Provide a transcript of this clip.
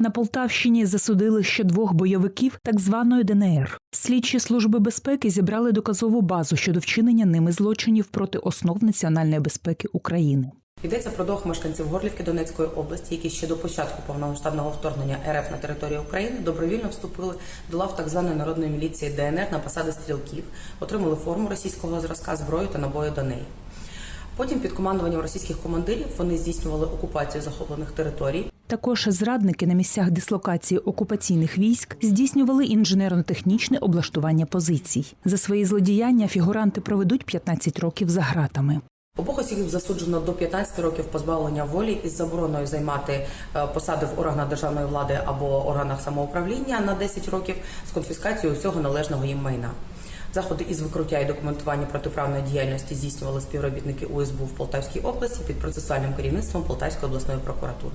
На Полтавщині засудили ще двох бойовиків так званої ДНР. Слідчі служби безпеки зібрали доказову базу щодо вчинення ними злочинів проти основ національної безпеки України. Йдеться про двох мешканців Горлівки Донецької області, які ще до початку повномасштабного вторгнення РФ на територію України добровільно вступили до лав так званої народної міліції ДНР на посади стрілків, отримали форму російського зразка, зброю та набої до неї. Потім під командуванням російських командирів вони здійснювали окупацію захоплених територій, Також зрадники на місцях дислокації окупаційних військ здійснювали інженерно-технічне облаштування позицій. За свої злодіяння фігуранти проведуть 15 років за ґратами. Обох осіб засуджено до 15 років позбавлення волі із забороною займати е, посади в органах державної влади або органах самоуправління на 10 років з конфіскацією усього належного їм майна. Заходи із викруття і документування протиправної діяльності здійснювали співробітники УСБУ в Полтавській області під процесуальним керівництвом Полтавської обласної прокуратури.